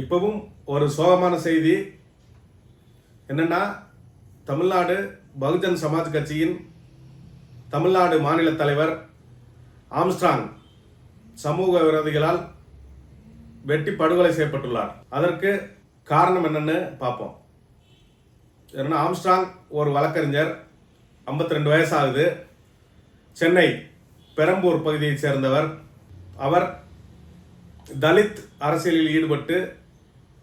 இப்பவும் ஒரு சோகமான செய்தி. என்னன்னா தமிழ்நாடு பகுஜன் சமாஜ் கட்சியின் தமிழ்நாடு மாநில தலைவர் ஆம்ஸ்ட்ராங் சமூக விரோதிகளால் வெட்டி படுகொலை செய்யப்பட்டுள்ளார். அதற்கு காரணம் என்னன்னு பார்ப்போம். என்னன்னா ஆம்ஸ்ட்ராங் ஒரு வழக்கறிஞர் 52 ரெண்டு வயசாகுது. சென்னை பெரம்பூர் பகுதியைச் சேர்ந்தவர். அவர் தலித் அரசியலில் ஈடுபட்டு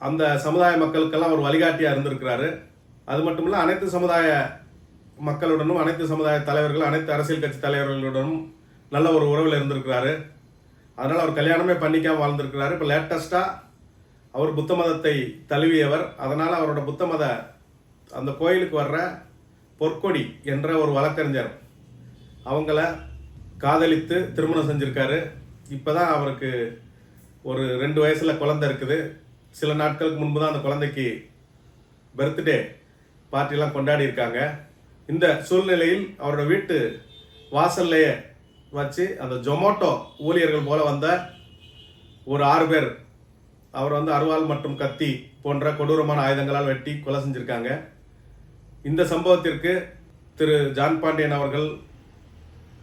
அந்த சமுதாய மக்களுக்கெல்லாம் ஒரு வழிகாட்டியாக இருந்திருக்கிறாரு. அது மட்டும் இல்லை அனைத்து சமுதாய மக்களுடனும் அனைத்து சமுதாய தலைவர்கள் அனைத்து அரசியல் கட்சி தலைவர்களுடனும் நல்ல ஒரு உறவில் இருந்திருக்கிறாரு. அதனால் அவர் கல்யாணமே பண்ணிக்காம வாழ்ந்திருக்கிறாரு. இப்போ லேட்டஸ்ட்டாக அவர் புத்த மதத்தை தழுவியவர். அதனால் அவரோட புத்த மத அந்த கோயிலுக்கு வர்ற பொற்கொடி என்ற ஒரு வழக்கறிஞர் அவங்கள காதலித்து திருமணம் செஞ்சுருக்காரு. இப்போ தான் அவருக்கு ஒரு ரெண்டு வயசில் குழந்த இருக்குது. சில நாட்களுக்கு முன்பு தான் அந்த குழந்தைக்கு பர்த்டே பார்ட்டிலாம் கொண்டாடி இருக்காங்க. இந்த சூழ்நிலையில் அவரோட வீட்டு வாசல்லையே வச்சு அந்த ஜொமோட்டோ ஊழியர்கள் போல வந்த ஒரு ஆறு பேர். அவர் வந்து அருவாள் மற்றும் கத்தி போன்ற கொடூரமான ஆயுதங்களால் வெட்டி கொலை செஞ்சுருக்காங்க. இந்த சம்பவத்திற்கு திரு ஜான் பாண்டியன் அவர்கள்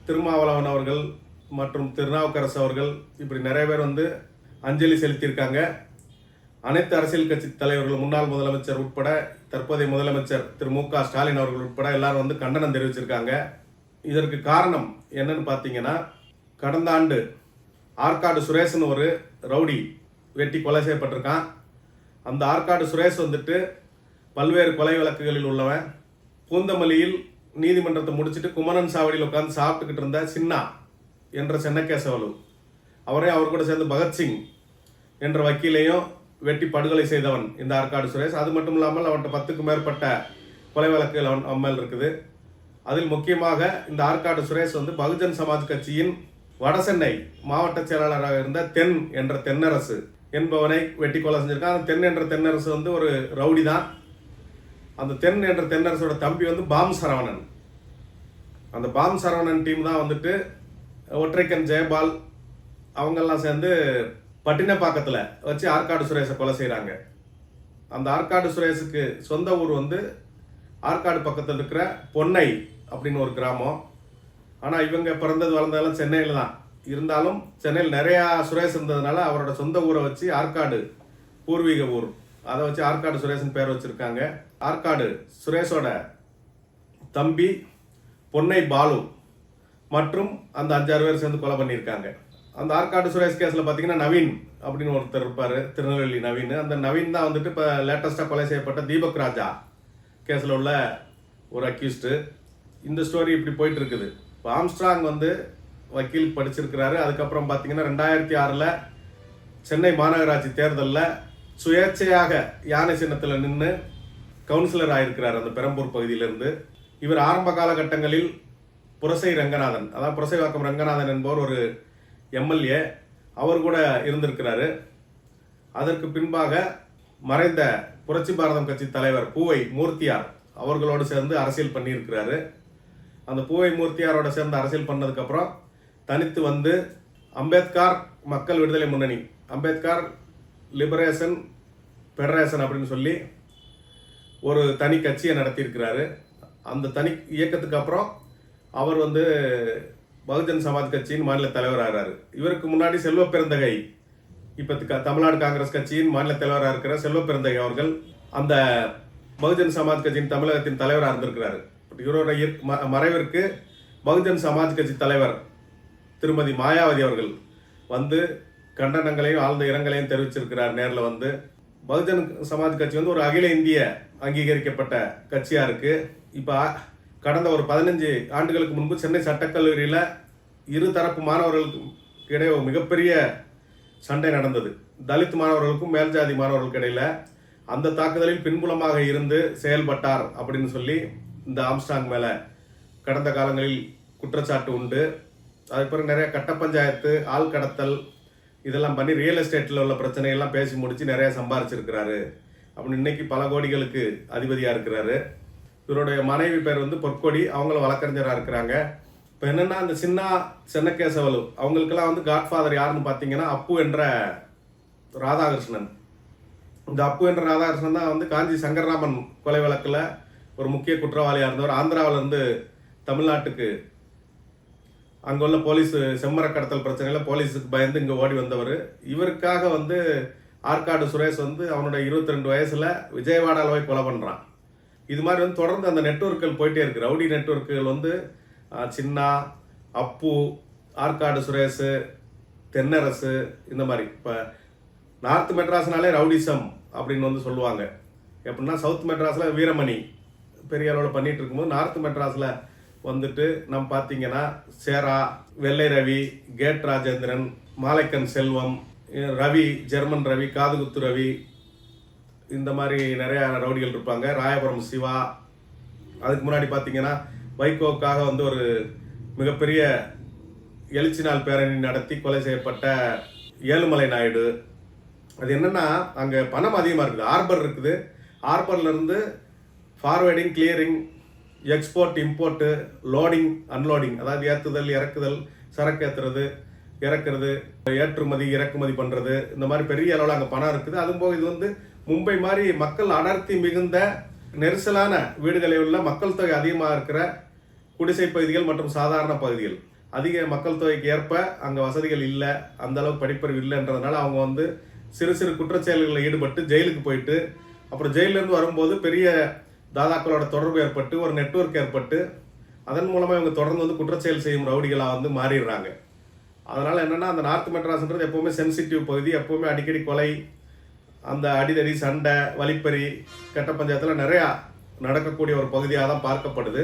திருமாவளவன் அவர்கள் மற்றும் திருநாவுக்கரசு அவர்கள் இப்படி நிறைய பேர் வந்து அஞ்சலி செலுத்தியிருக்காங்க. அனைத்து அரசியல் கட்சி தலைவர்கள் முன்னாள் முதலமைச்சர் உட்பட தற்போதைய முதலமைச்சர் திரு மு க ஸ்டாலின் அவர்கள் உட்பட எல்லாரும் வந்து கண்டனம் தெரிவிச்சிருக்காங்க. இதற்கு காரணம் என்னன்னு பார்த்தீங்கன்னா கடந்த ஆண்டு ஆற்காடு சுரேஷ்னு ஒரு ரவுடி வெட்டி கொலை செய்யப்பட்டிருக்கான். அந்த ஆற்காடு சுரேஷ் வந்துட்டு பல்வேறு கொலை வழக்குகளில் உள்ளவன். பூந்தமல்லியில் நீதிமன்றத்தை முடிச்சுட்டு குமரன் சாவடியில் உட்காந்து சாப்பிட்டுக்கிட்டு இருந்த சின்னா என்ற சென்னகேசவலு. அவரே அவர் கூட சேர்ந்து பகத்சிங் என்ற வக்கீலையும் வெட்டி படுகொலை செய்தவன் இந்த ஆற்காடு சுரேஷ். அது மட்டும் இல்லாமல் அவன்கிட்ட பத்துக்கும் மேற்பட்ட கொலை வழக்குகள் அவன் அம்மல் இருக்குது. அதில் முக்கியமாக இந்த ஆற்காடு சுரேஷ் வந்து பகுஜன் சமாஜ் கட்சியின் வடசென்னை மாவட்ட செயலாளராக இருந்த தென் என்ற தென்னரசு என்பவனை வெட்டி கொலை செஞ்சிருக்கான். அந்த தென் என்ற தென்னரசு வந்து ஒரு ரவுடி தான். அந்த தென் என்ற தென்னரசோட தம்பி வந்து பாம் சரவணன். அந்த பாம் சரவணன் டீம் தான் வந்துட்டு ஒற்றைக்கன் ஜெயபால் அவங்கெல்லாம் சேர்ந்து பட்டினப்பாக்கத்தில் வச்சு ஆற்காடு சுரேஷை கொலை செய்கிறாங்க அந்த ஆற்காடு சுரேஷுக்கு சொந்த ஊர் வந்து ஆற்காடு பக்கத்தில் இருக்கிற பொன்னை அப்படின்னு ஒரு கிராமம். ஆனால் இவங்க பிறந்தது வளர்ந்ததெல்லாம் சென்னையில் தான். இருந்தாலும் சென்னையில் நிறையா சுரேஷ் இருந்ததுனால அவரோட சொந்த ஊரை வச்சு ஆற்காடு பூர்வீக ஊர். அதை வச்சு ஆற்காடு சுரேஷன் பேர் வச்சுருக்காங்க. ஆற்காடு சுரேஷோட தம்பி பொன்னை பாலு மற்றும் அந்த அஞ்சாறு பேர் சேர்ந்து கொலை பண்ணியிருக்காங்க. அந்த ஆற்காடு சுரேஷ் கேஸில் பார்த்தீங்கன்னா நவீன் அப்படின்னு ஒருத்தர் இருப்பார் திருநெல்வேலி நவீன். அந்த நவீன் தான் வந்துட்டு இப்போ லேட்டஸ்ட்டாக கொலை செய்யப்பட்ட தீபக் ராஜா கேஸில் உள்ள ஒரு அக்யூஸ்டு இந்த ஸ்டோரி இப்படி போயிட்டு இருக்குது. இப்போ ஆம்ஸ்ட்ராங் வந்து வக்கீல் படிச்சிருக்கிறாரு. அதுக்கப்புறம் பார்த்தீங்கன்னா ரெண்டாயிரத்தி ஆறில் சென்னை மாநகராட்சி தேர்தலில் சுயேட்சையாக யானை சின்னத்தில் நின்று கவுன்சிலர் ஆகியிருக்கிறார் அந்த பெரம்பூர் பகுதியிலிருந்து. இவர் ஆரம்ப காலகட்டங்களில் புரசை ரங்கநாதன். அதாவது புரசைவாக்கம் ரங்கநாதன் என்பவர் ஒரு எம்எல்ஏ அவர் கூட இருந்திருக்கிறாரு. அதற்கு பின்பாக மறைந்த புரட்சி பாரதம் கட்சி தலைவர் பூவை மூர்த்தியார் அவர்களோடு சேர்ந்து அரசியல் பண்ணியிருக்கிறாரு. அந்த பூவை மூர்த்தியாரோட சேர்ந்து அரசியல் பண்ணதுக்கப்புறம் தனித்து வந்து அம்பேத்கர் மக்கள் விடுதலை முன்னணி அம்பேத்கர் லிபரேஷன் ஃபெடரேஷன் அப்படின்னு சொல்லி ஒரு தனி கட்சியை நடத்தியிருக்கிறாரு. அந்த தனி இயக்கத்துக்கு அப்புறம் அவர் வந்து பகுஜன் சமாஜ் கட்சியின் மாநில தலைவர் ஆகிறாரு இவருக்கு முன்னாடி செல்வ பெருந்தகை இப்போ தமிழ்நாடு காங்கிரஸ் கட்சியின் மாநில தலைவராக இருக்கிற செல்வ பெருந்தகை அவர்கள் அந்த பகுஜன் சமாஜ் கட்சியின் தமிழகத்தின் தலைவராக இருந்திருக்கிறாரு. பட் இவரோட ம- மறைவிற்கு பகுஜன் சமாஜ் கட்சி தலைவர் திருமதி மாயாவதி அவர்கள் வந்து கண்டனங்களையும் ஆழ்ந்த இரங்கலையும் தெரிவிச்சிருக்கிறார் நேரில் வந்து. பகுஜன் சமாஜ் கட்சி வந்து ஒரு அகில இந்திய அங்கீகரிக்கப்பட்ட கட்சியாக இருக்குது இப்போ கடந்த ஒரு பதினஞ்சு ஆண்டுகளுக்கு முன்பு சென்னை சட்டக்கல்லூரியில் இரு தரப்பு மாணவர்களுக்கும் இடையே ஒரு மிகப்பெரிய சண்டை நடந்தது. தலித் மாணவர்களுக்கும் மேல்ஜாதி மாணவர்களுக்கு இடையில் அந்த தாக்குதலில் பின்புலமாக இருந்து செயல்பட்டார் அப்படின்னு சொல்லி இந்த ஆம்ஸ்டாங் மேலே கடந்த காலங்களில் குற்றச்சாட்டு உண்டு. அதுக்கப்புறம் நிறைய கட்ட பஞ்சாயத்து ஆள் கடத்தல் இதெல்லாம் பண்ணி ரியல் எஸ்டேட்டில் உள்ள பிரச்சனையெல்லாம் பேசி முடித்து நிறைய சம்பாரிச்சிருக்கிறாரு. அப்படின்னு இன்னைக்கு பல கோடிகளுக்கு அதிபதியாக இருக்கிறாரு. இவருடைய மனைவி பேர் வந்து பொற்கொடி. அவங்களும் வழக்கறிஞராக இருக்கிறாங்க. இப்போ என்னென்னா அந்த சின்ன சென்னகேசவலு அவங்களுக்கெல்லாம் வந்து காட்ஃபாதர் யாருன்னு பார்த்தீங்கன்னா அப்பு என்ற ராதாகிருஷ்ணன். இந்த அப்பு என்ற ராதாகிருஷ்ணன் தான் வந்து காஞ்சி சங்கரராமன் கொலை வழக்கில் ஒரு முக்கிய குற்றவாளியாக இருந்தவர். ஆந்திராவிலேருந்து தமிழ்நாட்டுக்கு அங்கே உள்ள போலீஸ் செம்மர கடத்தல் பிரச்சனையில் போலீஸுக்கு பயந்து இங்கே ஓடி வந்தவர். இவருக்காக வந்து ஆற்காடு சுரேஷ் வந்து அவனோட இருபத்தி ரெண்டு வயசில் விஜயவாடாவில் போய் கொலை பண்ணுறான் இது மாதிரி வந்து தொடர்ந்து அந்த நெட்ஒர்க்குகள் போயிட்டே இருக்கு. ரவுடி நெட்ஒர்க்குகள் வந்து சின்னா அப்பு ஆற்காடு சுரேஷ் தென்னரசு இந்த மாதிரி. இப்போ நார்த் மெட்ராஸ்னாலே ரவுடிசம் அப்படின்னு வந்து சொல்லுவாங்க. எப்படின்னா சவுத் மெட்ராஸில் வீரமணி பெரிய அளவில் பண்ணிகிட்டு இருக்கும்போது நார்த் மெட்ராஸில் வந்துட்டு நம்ம பார்த்தீங்கன்னா சேரா வெள்ளை ரவி கேட் ராஜேந்திரன் மாலைக்கன் செல்வம் ரவி ஜெர்மன் ரவி காதுகுத்து ரவி இந்த மாதிரி நிறையா ரவுடிகள் இருப்பாங்க. ராயபுரம் சிவா அதுக்கு முன்னாடி பார்த்தீங்கன்னா வைகோவுக்காக வந்து ஒரு மிகப்பெரிய எழுச்சி நாள் பேரணி நடத்தி கொலை செய்யப்பட்ட ஏழுமலை நாயுடு. அது என்னென்னா அங்கே பணம் அதிகமாக இருக்குது. ஹார்பர் இருக்குது. ஆர்பர்லேருந்து forwarding clearing export import loading unloading அதாவது ஏற்றுதல் இறக்குதல் சரக்கு ஏற்றுறது இறக்குறது ஏற்றுமதி இறக்குமதி பண்ணுறது இந்த மாதிரி பெரிய அளவில் அங்கே பணம் இருக்குது. அதுவும் போக இது வந்து மும்பை மாதிரி மக்கள் அடர்த்தி மிகுந்த நெரிசலான வீடுகளில் உள்ள மக்கள் தொகை அதிகமாக இருக்கிற குடிசை பகுதிகள் மற்றும் சாதாரண பகுதிகள். அதிக மக்கள் தொகைக்கு ஏற்ப அங்கே வசதிகள் இல்லை அந்த அளவுக்கு படிப்பறிவு இல்லைன்றதுனால அவங்க வந்து சிறு சிறு குற்றச்செயல்களில் ஈடுபட்டு ஜெயிலுக்கு போயிட்டு அப்புறம் ஜெயிலிருந்து வரும்போது பெரிய தாதாக்களோட தொடர்பு ஏற்பட்டு ஒரு நெட்வொர்க் ஏற்பட்டு அதன் மூலமாக இவங்க தொடர்ந்து வந்து குற்றச்செயல் செய்யும் ரவுடிகளாக வந்து மாறிடுறாங்க. அதனால் என்னென்னா அந்த நார்த் மெட்ராஸ்ன்றது எப்போவுமே சென்சிட்டிவ் பகுதி எப்போவுமே அடிக்கடி கொலை அந்த அடிதடி சண்டை வழிப்பறி கெட்ட பஞ்சாயத்தில் நிறையா நடக்கக்கூடிய ஒரு பகுதியாக தான் பார்க்கப்படுது.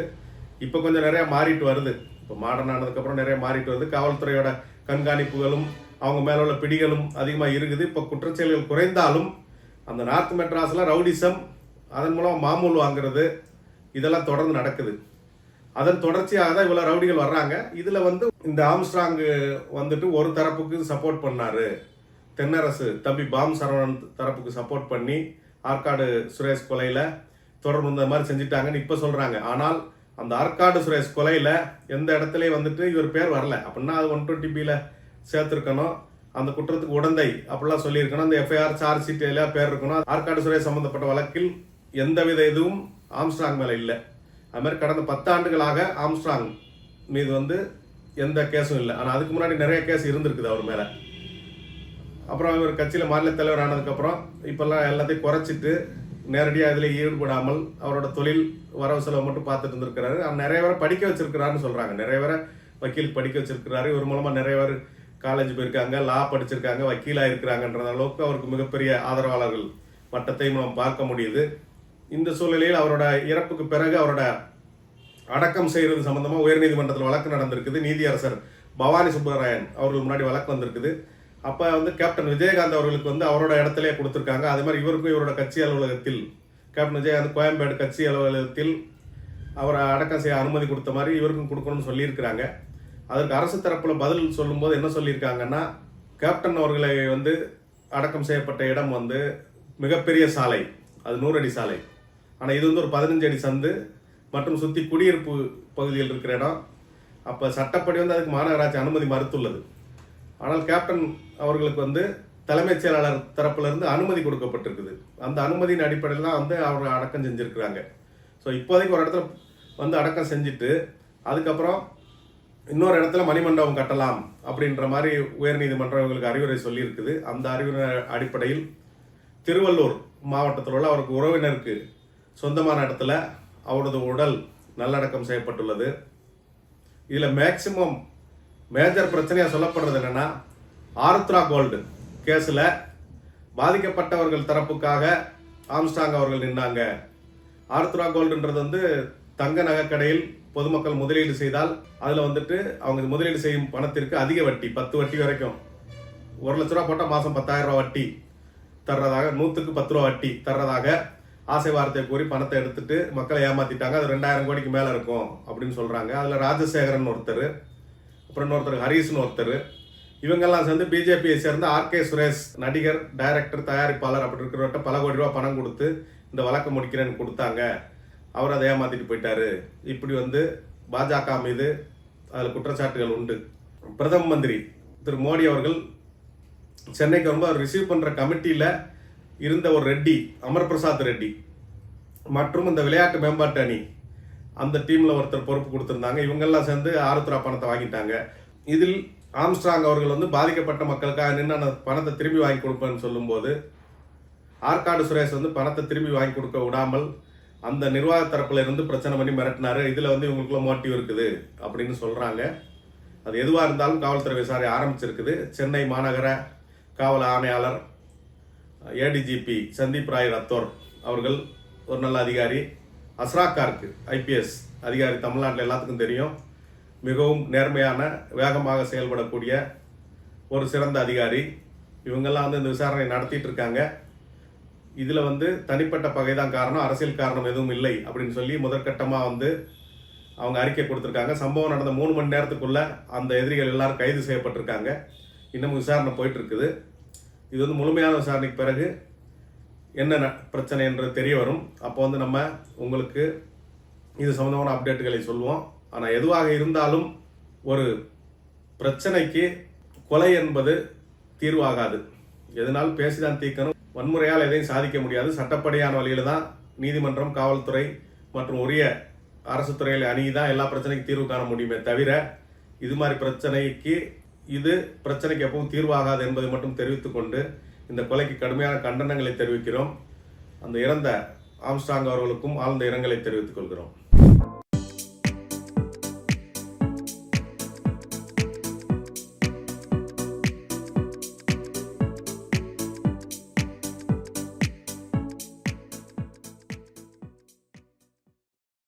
இப்போ கொஞ்சம் நிறையா மாறிட்டு வருது. இப்போ மாடர்ன் ஆனதுக்கப்புறம் நிறைய மாறிட்டு வருது. காவல்துறையோட கண்காணிப்புகளும் அவங்க மேலே உள்ள பிடிகளும் அதிகமாக இருக்குது. இப்போ குற்றச்செயல்கள் குறைந்தாலும் அந்த நார்த் மெட்ராஸில் ரவுடிசம் அதன் மூலம் மாமூல் வாங்குறது இதெல்லாம் தொடர்ந்து நடக்குது. அதன் தொடர்ச்சியாக தான் இவ்வளோ ரவுடிகள் வர்றாங்க. இதில் வந்து இந்த ஆம்ஸ்ட்ராங் வந்துட்டு ஒரு தரப்புக்கு சப்போர்ட் பண்ணார். தென்னரசு தம்பி பாம் சரவணன் தரப்புக்கு சப்போர்ட் பண்ணி ஆற்காடு சுரேஷ் கொலையில் தொடர்பு இந்த மாதிரி செஞ்சுட்டாங்கன்னு இப்போ சொல்கிறாங்க ஆனால் அந்த ஆற்காடு சுரேஷ் கொலையில் எந்த இடத்துலையும் வந்துட்டு இவர் பேர் வரல. அப்படின்னா அது ஒன் டுவெண்ட்டி பியில் சேர்த்துருக்கணும். அந்த குற்றத்துக்கு உடந்தை அப்படிலாம் சொல்லியிருக்கணும். அந்த எஃப்ஐஆர் சார்ஜ் ஷீட் எல்லாம் பேர் இருக்கணும். ஆற்காடு சுரேஷ் சம்மந்தப்பட்ட வழக்கில் எந்தவித இதுவும் ஆம்ஸ்ட்ராங் மேலே இல்லை. அது மாதிரி கடந்த பத்தாண்டுகளாக ஆம்ஸ்ட்ராங் மீது வந்து எந்த கேஸும் இல்லை. ஆனால் அதுக்கு முன்னாடி நிறைய கேஸ் இருந்திருக்குது அவர் மேலே. அப்புறம் இவர் கட்சியில் மாநில தலைவர் ஆனதுக்கப்புறம் இப்போல்லாம் எல்லாத்தையும் குறைச்சிட்டு நேரடியாக இதில் ஈடுபடாமல் அவரோட தொழில் வரவு செலவு மட்டும் பார்த்துட்டு இருந்திருக்கிறாரு அவர் நிறைய பேரை படிக்க வச்சிருக்கிறாருன்னு சொல்கிறாங்க நிறைய பேரை வக்கீல் படிக்க வச்சிருக்கிறாரு. இவர் மூலமாக நிறைய பேர் காலேஜ் போயிருக்காங்க லா படிச்சிருக்காங்க வக்கீலாக இருக்கிறாங்கன்ற அளவுக்கு அவருக்கு மிகப்பெரிய ஆதரவாளர்கள் வட்டத்தையும் நாம் பார்க்க முடியுது. இந்த சூழ்நிலையில் அவரோட இறப்புக்கு பிறகு அவரோட அடக்கம் செய்கிறது சம்பந்தமாக உயர்நீதிமன்றத்தில் வழக்கு நடந்திருக்குது. நீதியரசர் பவானி சுப்பராயன் அவர்கள் முன்னாடி வழக்கு வந்திருக்குது. அப்போ வந்து கேப்டன் விஜயகாந்த் அவர்களுக்கு வந்து அவரோட இடத்துலயே கொடுத்துருக்காங்க. அதே மாதிரி இவருக்கும் இவரோட கட்சி அலுவலகத்தில் கேப்டன் விஜயகாந்த் கோயம்பேடு கட்சி அலுவலகத்தில் அவரை அடக்கம் செய்ய அனுமதி கொடுத்த மாதிரி இவருக்கும் கொடுக்கணும்னு சொல்லியிருக்கிறாங்க. அதற்கு அரசு தரப்பில் பதில் சொல்லும்போது என்ன சொல்லியிருக்காங்கன்னா கேப்டன் அவர்களை வந்து அடக்கம் செய்யப்பட்ட இடம் வந்து மிகப்பெரிய சாலை. அது நூறு அடி சாலை. ஆனால் இது வந்து ஒரு பதினஞ்சு அடி சந்து மற்றும் சுற்றி குடியிருப்பு பகுதியில் இருக்கிற இடம். அப்போ சட்டப்படி வந்து அதுக்கு மாநகராட்சி அனுமதி மறுத்துள்ளது. ஆனால் கேப்டன் அவர்களுக்கு வந்து தலைமைச் செயலாளர் தரப்பிலிருந்து அனுமதி கொடுக்கப்பட்டிருக்குது. அந்த அனுமதியின் அடிப்படையில் தான் வந்து அவர்கள் அடக்கம் செஞ்சுருக்கிறாங்க. ஸோ இப்போதைக்கு ஒரு இடத்துல வந்து அடக்கம் செஞ்சுட்டு அதுக்கப்புறம் இன்னொரு இடத்துல மணிமண்டபம் கட்டலாம் அப்படின்ற மாதிரி உயர்நீதிமன்றம் இவங்களுக்கு அறிவுரை சொல்லியிருக்குது. அந்த அறிவுரை அடிப்படையில் திருவள்ளூர் மாவட்டத்தில் உள்ள அவருக்கு உறவினருக்கு சொந்தமான இடத்துல அவரது உடல் நல்லடக்கம் செய்யப்பட்டுள்ளது. இதில் மேக்சிமம் மேஜர் பிரச்சனையாக சொல்லப்படுறது என்னன்னா ஆர்த்ரா கோல்டு கேஸில் பாதிக்கப்பட்டவர்கள் தரப்புக்காக ஆம்ஸ்டாங் அவர்கள் நின்றாங்க ஆர்த்ரா கோல்டுன்றது வந்து தங்க நகைக்கடையில் பொதுமக்கள் முதலீடு செய்தால் அதில் வந்துட்டு அவங்க முதலீடு செய்யும் பணத்திற்கு அதிக வட்டி பத்து வட்டி வரைக்கும். ஒரு லட்ச ரூபா போட்டால் மாதம் பத்தாயிரம் ரூபா வட்டி தர்றதாக நூற்றுக்கு பத்து ரூபா வட்டி தர்றதாக ஆசை வார்த்தை கூறி பணத்தை எடுத்துட்டு மக்களை ஏமாத்திட்டாங்க. அது ரெண்டாயிரம் கோடிக்கு மேலே இருக்கும் அப்படின்னு சொல்கிறாங்க அதில் ராஜசேகரன் ஒருத்தர் அப்புறம் இன்னொருத்தர் ஹரீஷ்னு ஒருத்தர். இவங்கெல்லாம் சேர்ந்து பிஜேபியை சேர்ந்த ஆர்கே சுரேஷ் நடிகர் டைரக்டர் தயாரிப்பாளர் அப்படி இருக்கிறவர்கிட்ட பல கோடி ரூபா பணம் கொடுத்து இந்த வழக்கு முடிக்கிறேன்னு கொடுத்தாங்க. அவர் அதை ஏமாத்திட்டு போயிட்டாரு. இப்படி வந்து பாஜக மீது அதில் குற்றச்சாட்டுகள் உண்டு. பிரதம மந்திரி திரு மோடி அவர்கள் சென்னைக்கு வரும்போது அவர் ரிசீவ் பண்ணுற கமிட்டியில் இருந்த ஒரு ரெட்டி அமர் பிரசாத் ரெட்டி மற்றும் இந்த விளையாட்டு மேம்பாட்டு அணி அந்த டீமில் ஒருத்தர் பொறுப்பு கொடுத்துருந்தாங்க. இவங்கெல்லாம் சேர்ந்து ஆருத்ரா பணத்தை வாங்கிட்டாங்க. இதில் ஆம்ஸ்ட்ராங் அவர்கள் வந்து பாதிக்கப்பட்ட மக்களுக்காக நின்று அந்த பணத்தை திரும்பி வாங்கி கொடுப்பேன்னு சொல்லும்போது ஆற்காடு சுரேஷ் வந்து பணத்தை திரும்பி வாங்கி கொடுக்க விடாமல் அந்த நிர்வாக தரப்புல இருந்து பிரச்சனை பண்ணி மிரட்டினாரு. இதில் வந்து இவங்களுக்குள்ள மோட்டிவ் இருக்குது அப்படின்னு சொல்கிறாங்க அது எதுவாக இருந்தாலும் காவல்துறை விசாரணை ஆரம்பிச்சிருக்குது. சென்னை மாநகர காவல் ஆணையாளர் ஏடிஜிபி சந்தீப் ராய் ரத்தோர் அவர்கள் ஒரு நல்ல அதிகாரி. அஸ்ராக்கார்க்கு ஐபிஎஸ் அதிகாரி தமிழ்நாட்டில் எல்லாத்துக்கும் தெரியும். மிகவும் நேர்மையான வேகமாக செயல்படக்கூடிய ஒரு சிறந்த அதிகாரி. இவங்கெல்லாம் வந்து இந்த விசாரணை நடத்திட்டு இருக்காங்க இதில் வந்து தனிப்பட்ட பகை தான் காரணம் அரசியல் காரணம் எதுவும் இல்லை அப்படின்னு சொல்லி முதற்கட்டமாக வந்து அவங்க அறிக்கை கொடுத்துருக்காங்க. சம்பவம் நடந்த மூணு மணி நேரத்துக்குள்ளே அந்த எதிரிகள் எல்லாரும் கைது செய்யப்பட்டிருக்காங்க. இன்னமும் விசாரணை போயிட்டுருக்குது. இது வந்து முழுமையான விசாரணைக்கு பிறகு என்ன ந- பிரச்சனை என்று தெரிய வரும். அப்போ வந்து நம்ம உங்களுக்கு இது சம்மந்தமான அப்டேட்டுகளை சொல்லுவோம் ஆனால் எதுவாக இருந்தாலும் ஒரு பிரச்சனைக்கு கொலை என்பது தீர்வாகாது. எதனால் பேசிதான் தீர்க்கணும்? வன்முறையால் எதையும் சாதிக்க முடியாது. சட்டப்படியான வழியில தான் நீதிமன்றம் காவல்துறை மற்றும் உரிய அரசு துறையில் அணுகி தான் எல்லா பிரச்சனைக்கும் தீர்வு காண முடியுமே தவிர இது மாதிரி பிரச்சனைக்கு இது பிரச்சனைக்கு எப்பவும் தீர்வாகாது என்பதை மட்டும் தெரிவித்துக்கொண்டு இந்த கொலைக்கு கடுமையான கண்டனங்களை தெரிவிக்கிறோம். அந்த இறந்த ஆம்ஸ்டாங் அவர்களுக்கும் ஆழ்ந்த இரங்கலை தெரிவித்துக் கொள்கிறோம்.